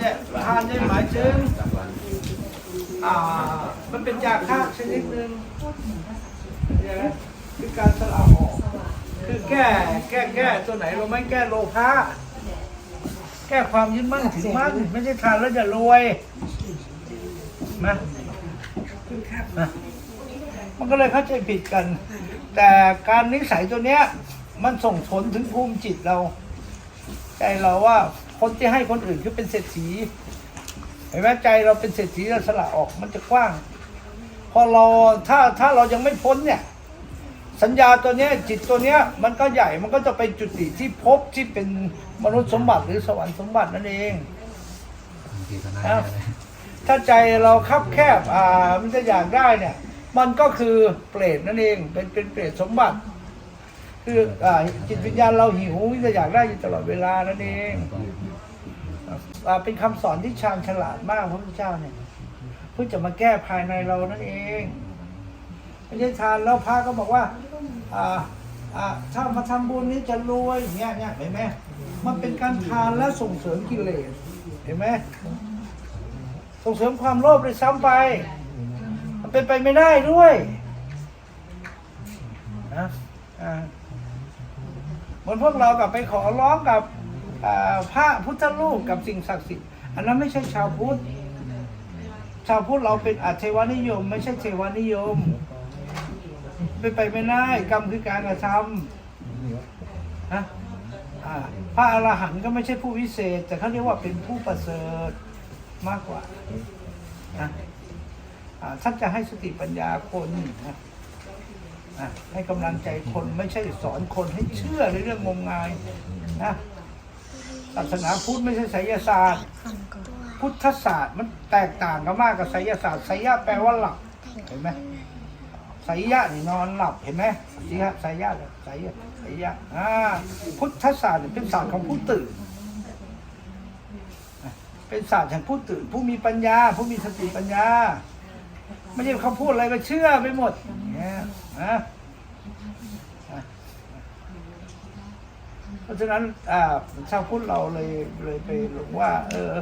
เนี่ยทานเนี่ยหมายถึงอ่ามันเป็นยาฆ่าชนิดหนึ่งคือการสละออก คือแก้แก้แก้ตัวไหนเราไม่แก้โลภะแก้ความยึดมั่นถือมั่นไม่ใช่ทานแล้วจะรวยนะนะมันก็เลยเข้าใจผิดกัน แต่การนิสัยตัวเนี้ย มันส่งผลถึงภูมิจิตเรา ใจเราว่า คนที่ให้คนอื่นคือเป็นเศรษฐีเห็นไหมใจเราเป็นเศรษฐีเราสละออกมันจะกว้าง พอเราถ้าถ้าเรายังไม่พ้นเนี่ย สัญญาตัวเนี้ยจิตตัวเนี้ยมันก็ใหญ่มันก็จะไปจุติที่ภพที่เป็นมนุษย์สมบัติหรือสวรรค์สมบัตินั่นเองบางทีก็น่าครับจะได้ถ้าใจเราคับแคบอ่ามันจะอยากได้เนี่ย มันก็คือเปรตนั่นเองเป็นเป็นเปรตสมบัติ คืออ่าจิตวิญญาณเราหิวจะอยากได้อยู่ตลอดเวลานั่นเองอ่า เป็นคำสอนที่ชาญฉลาดมากพระพุทธเจ้าเนี่ยเพื่อจะมาแก้ภายในเรานั่นเองไม่ใช่ทานแล้วพระก็บอกว่าอ่าอ่าถ้ามาทำบุญนี้จะรวยอย่างเงี้ยเนี่ยเห็นไหมมันเป็นการทานและส่งเสริมกิเลสเห็นไหมส่งเสริมความโลภเลยซ้ำไป มันเป็นไปไม่ได้ด้วยนะอ่าเหมือนพวกเรากลับไปขอร้องกับ อ่าพระพุทธรูปกับสิ่งศักดิ์สิทธิ์อันนั้นไม่ใช่ชาวพุทธชาวพุทธเราเป็นอัตเทวานิยม ไม่ใช่เทวานิยมเป็นไปไม่ได้กรรมคือการกระทำนะพระอรหันต์ก็ไม่ใช่ผู้วิเศษ แต่เขาเรียกว่าเป็นผู้ประเสริฐมากกว่านะท่านจะให้สติปัญญาคนนะให้กำลังใจคนไม่ใช่สอนคนให้เชื่อในเรื่องงมงายนะ ศาสนาพุทธไม่ใช่ไสยศาสตร์ พุทธศาสตร์มันแตกต่างกันมากกับไสยศาสตร์ไสยะแปลว่าหลับเห็นไหมไสยะนี่นอนหลับเห็นไหมไสยะไสยะเนี่ยไสยะไสยะอ่าพุทธศาสตร์เนี่ยเป็นศาสตร์ของผู้ตื่นเป็นศาสตร์แห่งผู้ตื่นผู้มีปัญญา ผู้มีสติปัญญา ไม่ใช่เขาพูดอะไรก็เชื่อไปหมดอย่างเงี้ยนะอะ เพราะฉะนั้นชาวพุทธเราเลยเลยไปหลงว่า เออ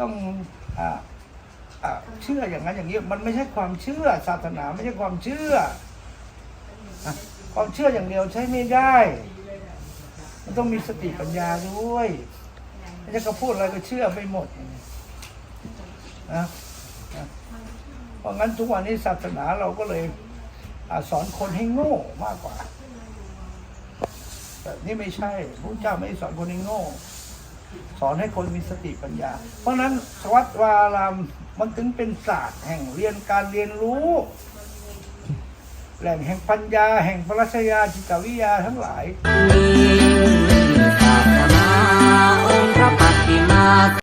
ต้องเชื่ออย่างนั้นอย่างนี้มันไม่ใช่ความเชื่อศาสนาไม่ใช่ความเชื่อ ความเชื่ออย่างเดียวใช้ไม่ได้ มันต้องมีสติปัญญาด้วยไม่ใช่เขาพูดอะไรก็เชื่อไปหมดนะเพราะงั้นทุกวันนี้ศาสนาเราก็เลยอสอนคนให้โง่มากกว่า แต่นี่ไม่ใช่พระเจ้าไม่สอนคนใโง่ สอนให้คนมีสติปัญญา เพราะนั้นสวัสดวารามมันถึงเป็นศาสตร์แห่งเรียนการเรียนรู้ แหล่งแห่งปัญญา แห่งปรัชญาจิตวิทยาทั้งหลาย